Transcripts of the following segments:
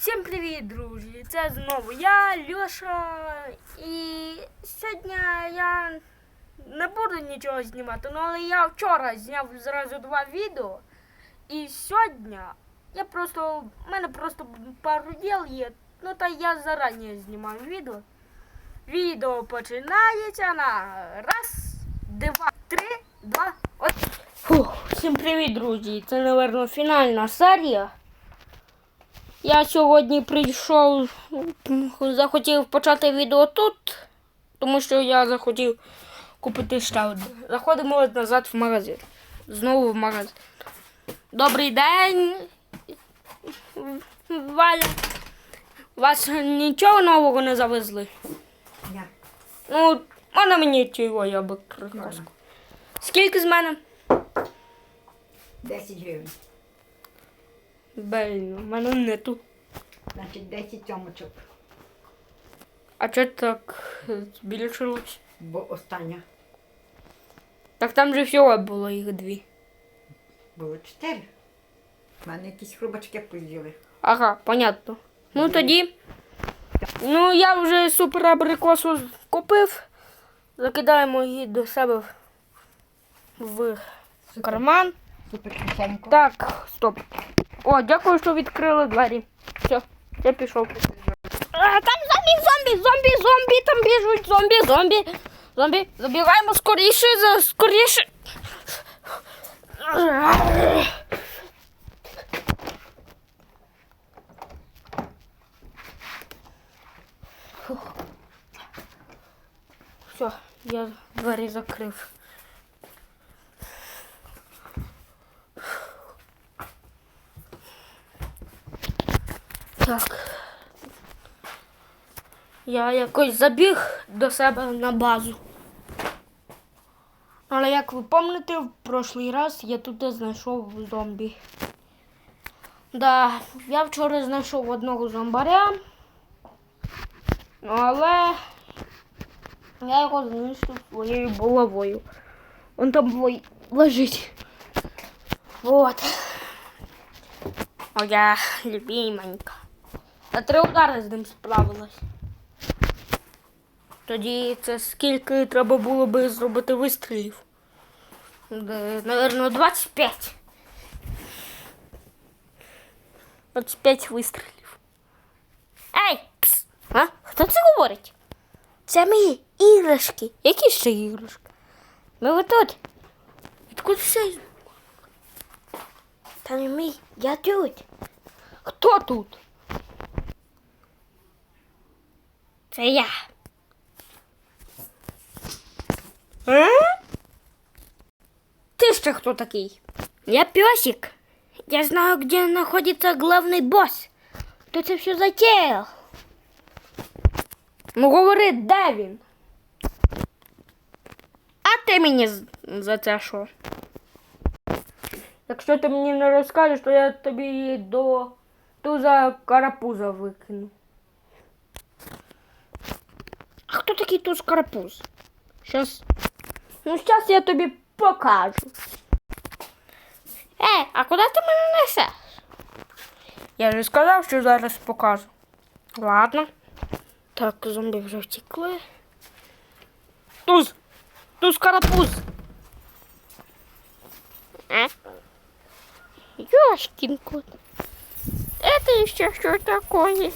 Всім привіт, друзі! Це знову я, Льоша. І сьогодні я не буду нічого знімати, ну, але я вчора зняв зразу два відео. І сьогодні я просто. в мене просто пару діл є. Ну та я зарані знімаю відео. Відео починається на раз, два, три, два, один. Фух, всім привіт, друзі! Це, напевно, фінальна серія. Я сьогодні прийшов, захотів почати відео тут, тому що я захотів купити ще одне. Заходимо назад в магазин. Знову в магазин. Добрий день. Валя. Вас нічого нового не завезли? Ні. Ну, можна мені цього я би. Скільки з мене? 10 гривень. Блін, в мене нету. Значить 10 цьомочок. А чого так збільшилось? Бо остання Так там же всього було їх дві. було 4. У мене якісь хрубачки поїли. Ага, понятно. Ну тоді. Ну, я вже супер абрикосу купив. Закидаємо її до себе в карман. Супер кишенько. Так, стоп. О, дякую, що відкрили двері. Все, я пішов. А, там зомбі, зомбі, зомбі, зомбі, там біжуть, зомбі, зомбі, зомбі. Забігаємо скоріше, за скоріше. Все, я двері закрив. Так. Я якось забіг до себе на базу. Але як ви пам'ятаєте, в прошлий раз я тут знайшов зомбі. Да, я вчора знайшов одного зомбаря. Але я його знищив своєю булавою. Он там лежить. Вот. Моя любименька. На три удари з ним справилась. Тоді це скільки треба було би зробити вистрілів? Наверно, 25. 25 вистрілів. Ей! Пс! А? Хто це говорить? Це мої іграшки. Які ще іграшки? Ми ви тут. Відкуди все? Та не мій, я тут. Хто тут? Це я. А? Ты ще хто такий? Я песик. Я знаю, где находится главный босс. Кто це все затеял? Ну говори, де він? А ти мені з- за це що? Якщо ти мені не розкажеш, то я тобі до туза карапуза викину. А хто такий туз карапуз? Щас. Ну, зараз я тобі покажу. Ей, а куди ти мене несеш? Я вже сказав, що зараз покажу. Ладно. Так, зомбі вже втекли. Туз! Туз карапуз! А? Ёшкин кот. Это еще что такое?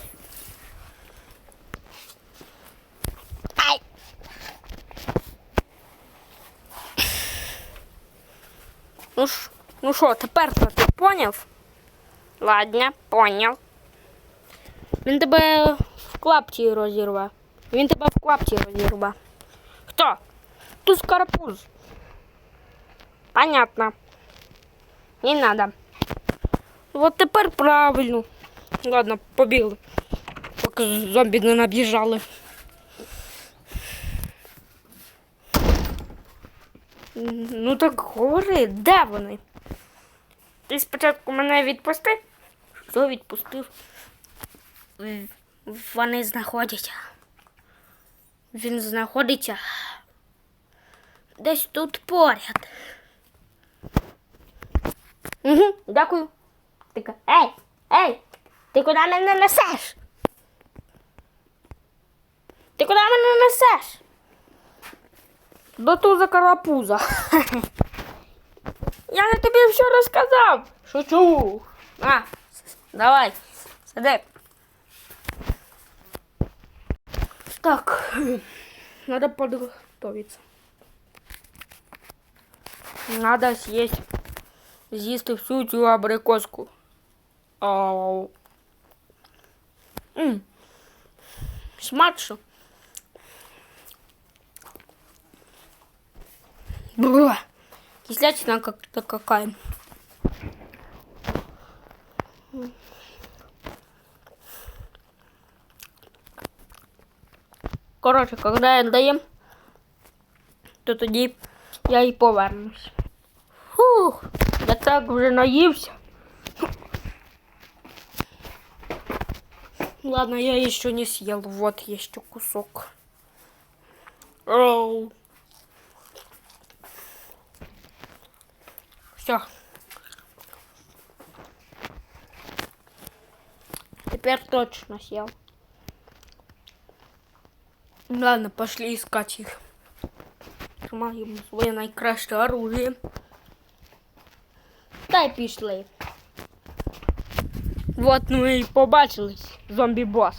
Ну ж, ну що, тепер то ти поняв? Ладно, поняв. Він тебе в клапті розірве. Він тебе в клапті розірве. Хто? Туз карапуз. Понятно. Не надо. Вот тепер правильно. Ладно, побігли. Поки зомбі не набіжали. Ну так говори, де вони? Ти спочатку мене відпусти? Хто відпустив? Вони знаходяться. Він знаходиться десь тут поряд. Угу, дякую. Така, ей, ей, Ти куди мене несеш? Ти куди мене несеш? До туза карапуза. Я же тобі все розказав. Шучу. А, давай, сиди. Так, надо подготовиться. Надо съесть. З'їсти всю цю абрикоску. Смачно. Бля. Кислятина как-то какая. Коротше, коли я доїм, то тоді я і повернусь. Фух, я так вже наївся. Ладно, я еще не съел. Вот еще кусок. Оу. Все. Теперь точно съел. Ладно, пошли искать их. Тримаємо своє найкраще оружие. Та й пішли. Вот, ну і побачились. Зомбі-бос.